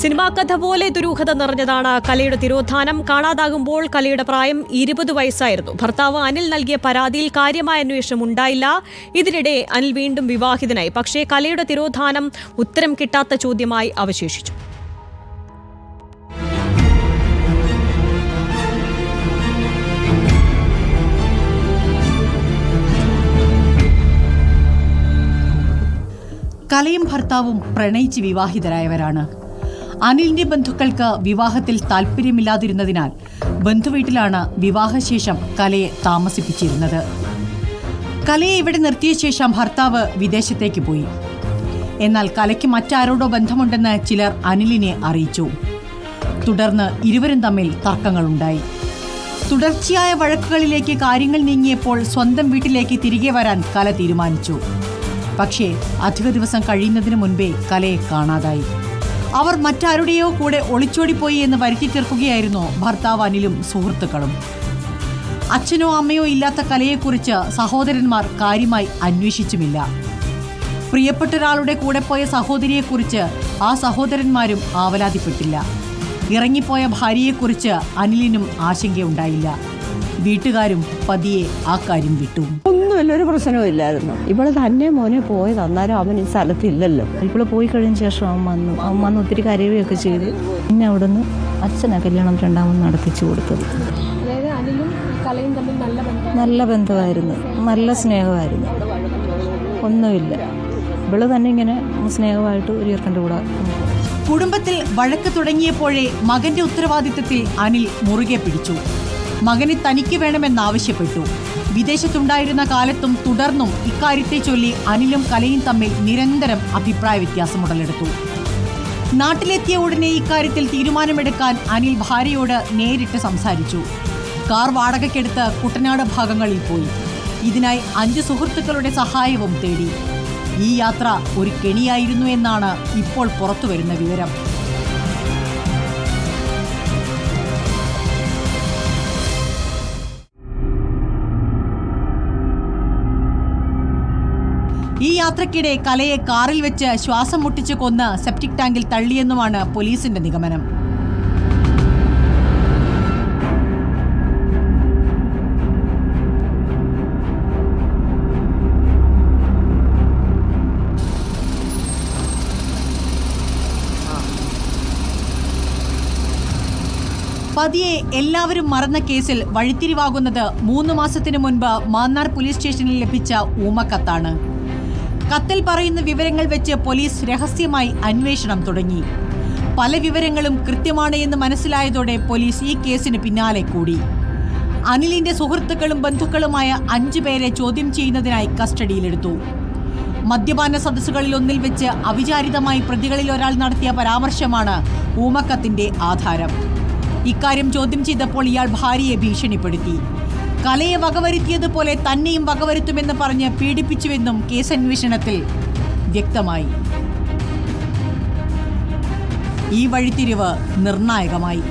Cinema കഥ പോലെ ദുരൂഹത നിറഞ്ഞതാണ് കലയുടെ തിരോധാനം. കാണാതാകുമ്പോൾ കലയുടെ പ്രായം ഇരുപത് വയസ്സായിരുന്നു. ഭർത്താവ് അനിൽ നൽകിയ പരാതിയിൽ കാര്യമായ അന്വേഷണം ഉണ്ടായില്ല. ഇതിനിടെ അനിൽ വീണ്ടും വിവാഹിതനായി. പക്ഷേ കലയുടെ തിരോധാനം ഉത്തരം കിട്ടാത്ത ചോദ്യമായി അവശേഷിച്ചു. കലയും ഭർത്താവും പ്രണയിച്ച് വിവാഹിതരായവരാണ് അനിലിന്റെ ബന്ധുക്കൾക്ക് വിവാഹത്തിൽ താല്പര്യമില്ലാതിരുന്നതിനാൽ ബന്ധുവീട്ടിലാണ് വിവാഹശേഷം കലയെ താമസിപ്പിച്ചിരുന്നത്. കലയെ ഇവിടെ നിർത്തിയ ശേഷം ഭർത്താവ് വിദേശത്തേക്ക് പോയി. എന്നാൽ കലയ്ക്ക് മറ്റാരോടോ ബന്ധമുണ്ടെന്ന് ചിലർ അനിലിനെ അറിയിച്ചു. തുടർന്ന് ഇരുവരും തമ്മിൽ തർക്കങ്ങളുണ്ടായി. തുടർച്ചയായ വഴക്കുകളിലേക്ക് കാര്യങ്ങൾ നീങ്ങിയപ്പോൾ സ്വന്തം വീട്ടിലേക്ക് തിരികെ വരാൻ കല തീരുമാനിച്ചു. പക്ഷേ അധിക ദിവസം കഴിയുന്നതിന് മുൻപേ കലയെ കാണാതായി. അവർ മറ്റാരുടെയോ കൂടെ ഒളിച്ചോടിപ്പോയി എന്ന് വരുത്തി തീർക്കുകയായിരുന്നു ഭർത്താവ് അനിലും സുഹൃത്തുക്കളും. അച്ഛനോ അമ്മയോ ഇല്ലാത്ത കലയെക്കുറിച്ച് സഹോദരന്മാർ കാര്യമായി അന്വേഷിച്ചുമില്ല. പ്രിയപ്പെട്ട ഒരാളുടെ കൂടെ പോയ സഹോദരിയെക്കുറിച്ച് ആ സഹോദരന്മാരും ആവലാതിപ്പെട്ടില്ല. ഇറങ്ങിപ്പോയ ഭാര്യയെക്കുറിച്ച് അനിലിനും ആശങ്കയുണ്ടായില്ല. വീട്ടുകാരും പതിയെ ആ കാര്യം വിട്ടു. ഒന്നുമില്ല ഒരു പ്രശ്നവും ഇല്ലായിരുന്നു. ഇവൾ തന്നെ മോനെ പോയത് അന്നേരം അവൻ ഈ സ്ഥലത്തില്ലല്ലോ. ഇവൾ പോയി കഴിഞ്ഞ ശേഷം അവൻ വന്നു. അവൻ വന്ന് ഒത്തിരി കരയുകയൊക്കെ ചെയ്തു പിന്നെ അവിടുന്ന് അച്ഛനാ കല്യാണം രണ്ടാമത് നടത്തിച്ചു കൊടുത്തത്. നല്ല ബന്ധമായിരുന്നു. നല്ല സ്നേഹമായിരുന്നു. ഒന്നുമില്ല. ഇവൾ തന്നെ ഇങ്ങനെ സ്നേഹമായിട്ട് ഒരു ചെറുക്കന്റെ കൂടെ കുടുംബത്തിൽ വഴക്ക് തുടങ്ങിയപ്പോഴേ മകന്റെ ഉത്തരവാദിത്തത്തിൽ അനിൽ മുറുകെ പിടിച്ചു. മകനെ തനിക്ക് വേണമെന്നാവശ്യപ്പെട്ടു. വിദേശത്തുണ്ടായിരുന്ന കാലത്തും തുടർന്നും ഇക്കാര്യത്തെ ചൊല്ലി അനിലും കലയും തമ്മിൽ നിരന്തരം അഭിപ്രായ വ്യത്യാസം ഉടലെടുത്തു. നാട്ടിലെത്തിയ ഉടനെ ഇക്കാര്യത്തിൽ തീരുമാനമെടുക്കാൻ അനിൽ ഭാര്യയോട് നേരിട്ട് സംസാരിച്ചു. കാർ വാടകയ്ക്കെടുത്ത് കുട്ടനാട് ഭാഗങ്ങളിൽ പോയി. ഇതിനായി അഞ്ച് സുഹൃത്തുക്കളുടെ സഹായവും തേടി. ഈ യാത്ര ഒരു കെണിയായിരുന്നു എന്നാണ് ഇപ്പോൾ പുറത്തുവരുന്ന വിവരം. ഈ യാത്രക്കിടെ കലയെ കാറിൽ വെച്ച് ശ്വാസം മുട്ടിച്ച് കൊന്ന് സെപ്റ്റിക് ടാങ്കിൽ തള്ളിയെന്നുമാണ് പോലീസിന്റെ നിഗമനം. പതിയെ എല്ലാവരും മറന്ന കേസിൽ വഴിത്തിരിവാകുന്നത് മൂന്ന് മാസത്തിനു മുൻപ് മാന്നാർ പോലീസ് സ്റ്റേഷനിൽ ലഭിച്ച ഊമക്കത്താണ്. കത്തിൽ പറയുന്ന വിവരങ്ങൾ വെച്ച് പോലീസ് രഹസ്യമായി അന്വേഷണം തുടങ്ങി. പല വിവരങ്ങളും കൃത്യമാണ് എന്ന് മനസ്സിലായതോടെ പോലീസ് ഈ കേസിന് പിന്നാലെ കൂടി. അനിലിന്റെ സുഹൃത്തുക്കളും ബന്ധുക്കളുമായ അഞ്ചു പേരെ ചോദ്യം ചെയ്യുന്നതിനായി കസ്റ്റഡിയിലെടുത്തു. മദ്യപാന സദസ്സുകളിൽ ഒന്നിൽ വെച്ച് അവിചാരിതമായി പ്രതികളിൽ ഒരാൾ നടത്തിയ പരാമർശമാണ് ഊമക്കത്തിന്റെ ആധാരം. ഇക്കാര്യം ചോദ്യം ചെയ്തപ്പോൾ ഇയാൾ ഭാര്യയെ ഭീഷണിപ്പെടുത്തി. കലയെ വകവരുത്തിയതുപോലെ തന്നെയും വകവരുത്തുമെന്ന് പറഞ്ഞ് പീഡിപ്പിച്ചുവെന്നും കേസന്വേഷണത്തിൽ വ്യക്തമായി. ഈ വഴിത്തിരിവ് നിർണായകമായി.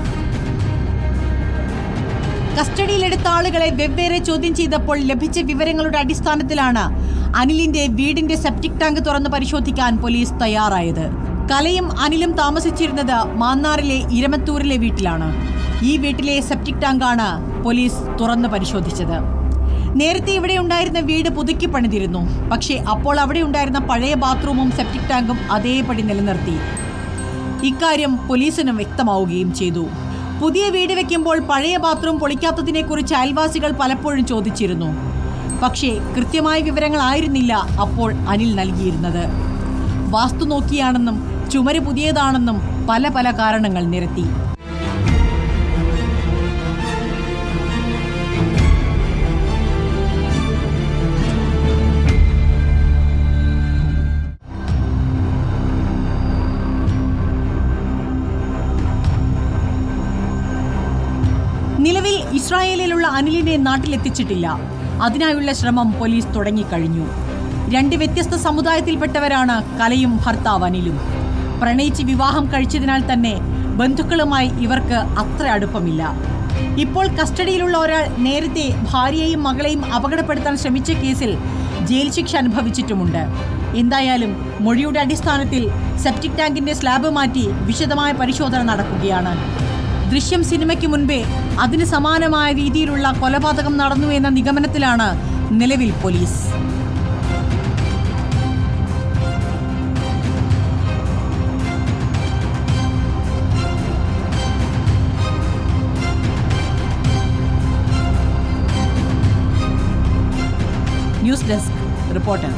കസ്റ്റഡിയിലെടുത്ത ആളുകളെ വെവ്വേറെ ചോദ്യം ചെയ്തപ്പോൾ ലഭിച്ച വിവരങ്ങളുടെ അടിസ്ഥാനത്തിലാണ് അനിലിന്റെ വീടിന്റെ സെപ്റ്റിക് ടാങ്ക് തുറന്ന് പരിശോധിക്കാൻ പോലീസ് തയ്യാറായത്. കലയും അനിലും താമസിച്ചിരുന്നത് മാന്നാറിലെ ഇരമത്തൂരിലെ വീട്ടിലാണ്. ഈ വീട്ടിലെ സെപ്റ്റിക് ടാങ്കാണ് പോലീസ് തുറന്ന് പരിശോധിച്ചത്. നേരത്തെ ഇവിടെ ഉണ്ടായിരുന്ന വീട് പുതുക്കി പണിതിരുന്നു. പക്ഷേ അപ്പോൾ അവിടെ ഉണ്ടായിരുന്ന പഴയ ബാത്റൂമും സെപ്റ്റിക് ടാങ്കും അതേപടി നിലനിർത്തി. ഇക്കാര്യം പോലീസിനും വ്യക്തമാവുകയും ചെയ്തു. പുതിയ വീട് വെക്കുമ്പോൾ പഴയ ബാത്റൂം പൊളിക്കാത്തതിനെക്കുറിച്ച് അയൽവാസികൾ പലപ്പോഴും ചോദിച്ചിരുന്നു. പക്ഷേ കൃത്യമായ വിവരങ്ങൾ ആയിരുന്നില്ല അപ്പോൾ അനിൽ നൽകിയിരുന്നത്. വാസ്തു നോക്കിയാണെന്നും ചുമര് പുതിയതാണെന്നും പല പല കാരണങ്ങൾ നിരത്തി. ഇസ്രായേലിലുള്ള അനിലിനെ നാട്ടിലെത്തിച്ചിട്ടില്ല. അതിനായുള്ള ശ്രമം പോലീസ് തുടങ്ങിക്കഴിഞ്ഞു. രണ്ട് വ്യത്യസ്ത സമുദായത്തിൽപ്പെട്ടവരാണ് കലയും ഭർത്താവ് അനിലും. പ്രണയിച്ച് വിവാഹം കഴിച്ചതിനാൽ തന്നെ ബന്ധുക്കളുമായി ഇവർക്ക് അത്ര അടുപ്പമില്ല. ഇപ്പോൾ കസ്റ്റഡിയിലുള്ള ഒരാൾ നേരത്തെ ഭാര്യയെയും മകളെയും അപകടപ്പെടുത്താൻ ശ്രമിച്ച കേസിൽ ജയിൽ ശിക്ഷ അനുഭവിച്ചിട്ടുമുണ്ട്. എന്തായാലും മൊഴിയുടെ അടിസ്ഥാനത്തിൽ സെപ്റ്റിക് ടാങ്കിന്റെ സ്ലാബ് മാറ്റി വിശദമായ പരിശോധന നടക്കുകയാണ്. ദൃശ്യം സിനിമയ്ക്ക് മുൻപേ അതിന് സമാനമായ രീതിയിലുള്ള കൊലപാതകം നടന്നു എന്ന നിഗമനത്തിലാണ് നിലവിൽ പോലീസ്. News desk reporter.